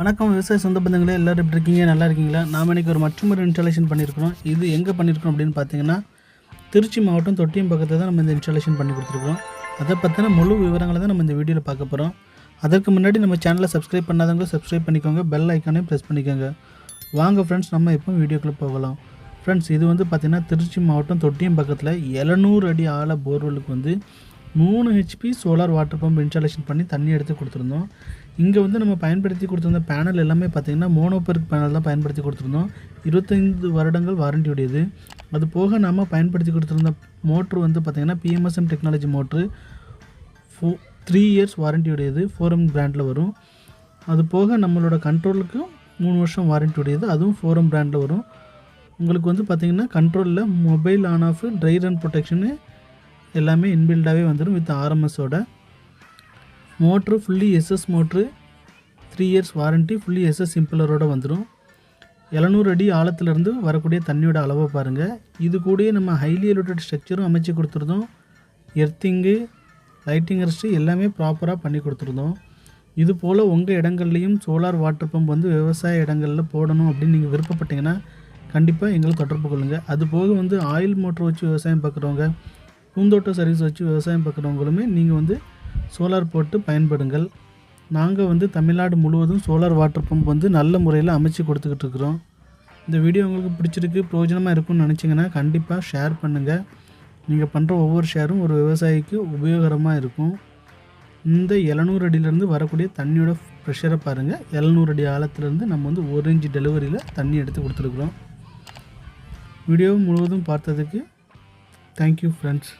வணக்கம் விவசாய சொந்த பந்தங்களே எல்லோரும் எப்படி இருக்கீங்க? நல்லா இருக்கீங்களா? நாம் இன்றைக்கி ஒரு மற்றொரு இன்ஸ்டாலேஷன் பண்ணியிருக்கிறோம். இது எங்கே பண்ணியிருக்கோம் அப்படின்னு பார்த்தீங்கன்னா திருச்சி மாவட்டம் தொட்டியம் பக்கத்தில் தான் நம்ம இந்த இன்ஸ்டாலேஷன் பண்ணி கொடுத்துருக்கோம் அதை பற்றின முழு விவரங்களை தான் நம்ம இந்த வீடியோவில் பார்க்க போகிறோம் அதற்கு முன்னாடி நம்ம சேனலை சப்ஸ்கிரைப் பண்ணாதவங்க சப்ஸ்கிரைப் பண்ணிக்கோங்க. பெல் ஐக்கானையும் ப்ரெஸ் பண்ணிக்கோங்க. வாங்க ஃப்ரெண்ட்ஸ் நம்ம இப்போ வீடியோக்குள்ளே போகலாம். ஃப்ரெண்ட்ஸ் இது வந்து பார்த்திங்கன்னா திருச்சி மாவட்டம் தொட்டியம் பக்கத்தில் எழுநூறு அடி ஆழ போர்வெலுக்கு வந்து மூணு HP solar water pump installation பண்ணி தண்ணி எடுத்து கொடுத்துருந்தோம். இங்கே வந்து நம்ம பயன்படுத்தி கொடுத்துருந்த பேனல் எல்லாமே பார்த்திங்கன்னா மோனோபெர்க் பேனல் தான் பயன்படுத்தி கொடுத்துருந்தோம். இருபத்தைந்து வருடங்கள் வாரண்டி உடையது. அது போக நாம் பயன்படுத்தி கொடுத்துருந்த மோட்ரு வந்து பார்த்திங்கன்னா PMSM technology motor for three years warranty உடையது. ஃபோரம் பிராண்டில் வரும். அது போக நம்மளோட கண்ட்ரோலுக்கு மூணு வருஷம் வாரண்டி உடையது. அதுவும் ஃபோரம் பிராண்டில் வரும். உங்களுக்கு வந்து பார்த்திங்கன்னா கண்ட்ரோலில் mobile on off dry run protection எல்லாமே இன்பில்டாகவே வந்துடும் with ஆர்எம்எஸோட motor fully SS motor three years warranty fully SS சிம்பிளரோட வந்துடும் எழுநூறு அடி ஆழத்துலேருந்து வரக்கூடிய தண்ணியோட அளவை பாருங்கள் இது கூடயே நம்ம ஹைலி எலோட்டட் ஸ்ட்ரக்சரும் அமைச்சு கொடுத்துருந்தோம். எர்த்திங்கு லைட்டிங் ரெஸ்ட்டு எல்லாமே ப்ராப்பராக பண்ணி கொடுத்துருந்தோம். இது போல் உங்கள் இடங்கள்லையும் சோலார் வாட்டர் பம்ப் வந்து விவசாய இடங்களில் போடணும் அப்படின்னு நீங்கள் விருப்பப்பட்டீங்கன்னா கண்டிப்பாக எங்களை தொடர்பு கொள்ளுங்கள் அது போக வந்து ஆயில் மோட்டர் வச்சு விவசாயம் பார்க்குறவங்க பூந்தோட்ட சர்வீஸ் வச்சு விவசாயம் பார்க்குறவங்களுமே நீங்கள் வந்து சோலார் போட்டு பயன்படுங்கள். நாங்கள் வந்து தமிழ்நாடு முழுவதும் சோலார் வாட்டர் பம்ப் வந்து நல்ல முறையில் அமைச்சு கொடுத்துக்கிட்டு இருக்கிறோம். இந்த வீடியோ உங்களுக்கு பிடிச்சிருக்கு பிரயோஜனமாக இருக்கும்னு நினச்சிங்கன்னா கண்டிப்பாக ஷேர் பண்ணுங்கள் நீங்கள் பண்ணுற ஒவ்வொரு ஷேரும் ஒரு விவசாயிக்கு உபயோகரமாக இருக்கும். இந்த எழுநூறு அடியிலேருந்து வரக்கூடிய தண்ணியோட ப்ரெஷரை பாருங்கள் எழுநூறு அடி ஆழத்துலேருந்து நம்ம வந்து ஒரு இன்ச்சு டெலிவரியில் தண்ணி எடுத்து கொடுத்துருக்குறோம். வீடியோ முழுவதும் பார்த்ததுக்கு தேங்க்யூ ஃப்ரெண்ட்ஸ்